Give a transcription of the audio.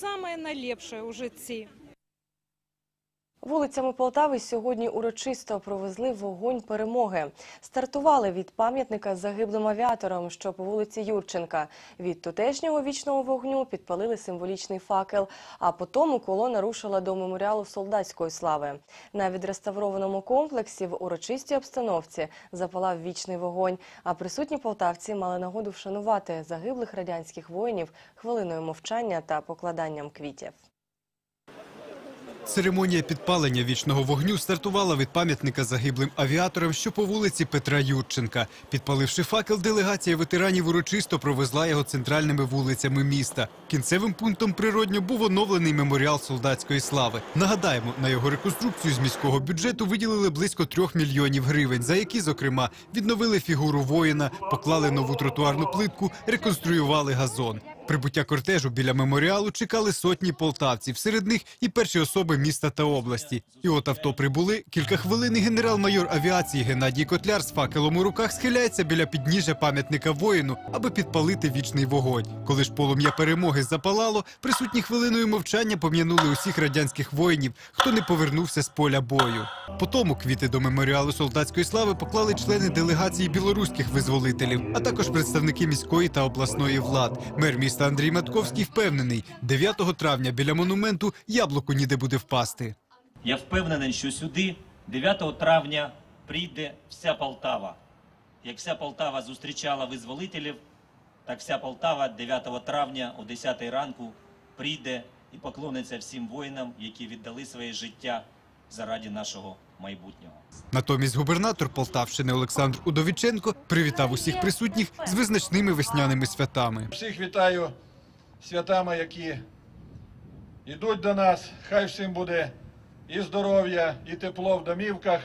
Самое найлепшее уже ці. Вулицями Полтави сьогодні урочисто провезли вогонь перемоги. Стартували від пам'ятника загиблим авіаторам, що по вулиці Юрченка. Від тутешнього вічного вогню підпалили символічний факел, а потім колона рушила до меморіалу солдатської слави. На відреставрованому комплексі в урочистій обстановці запалав вічний вогонь, а присутні полтавці мали нагоду вшанувати загиблих радянських воїнів хвилиною мовчання та покладанням квітів. Церемонія підпалення вічного вогню стартувала від пам'ятника загиблим авіаторам, що по вулиці Петра Юрченка. Підпаливши факел, делегація ветеранів урочисто провезла його центральними вулицями міста. Кінцевим пунктом природньо був оновлений меморіал солдатської слави. Нагадаємо, на його реконструкцію з міського бюджету виділили близько трьох мільйонів гривень, за які, зокрема, відновили фігуру воїна, поклали нову тротуарну плитку, реконструювали газон. Прибуття кортежу біля меморіалу чекали сотні полтавців, серед них і перші особи міста та області. І от авто прибули. Кілька хвилин генерал-майор авіації Геннадій Котляр з факелом у руках схиляється біля підніжжя пам'ятника воїну, аби підпалити вічний вогонь. Коли ж полум'я перемоги запалало, присутні хвилиною мовчання пом'янули усіх радянських воїнів, хто не повернувся з поля бою. Потому квіти до меморіалу солдатської слави поклали члени делегації білоруських визволителів, а також представники міської та обласної влад. Мер міста Андрій Матковський впевнений, 9 травня біля монументу яблуку ніде буде впасти. Я впевнений, що сюди 9 травня прийде вся Полтава. Як вся Полтава зустрічала визволителів, так вся Полтава 9 травня о 10 ранку прийде і поклониться всім воїнам, які віддали своє життя заради нашого майбутнього. Натомість губернатор Полтавщини Олександр Удовіченко привітав усіх присутніх з визначними весняними святами. Всіх вітаю святами, які йдуть до нас. Хай всім буде і здоров'я, і тепло в домівках,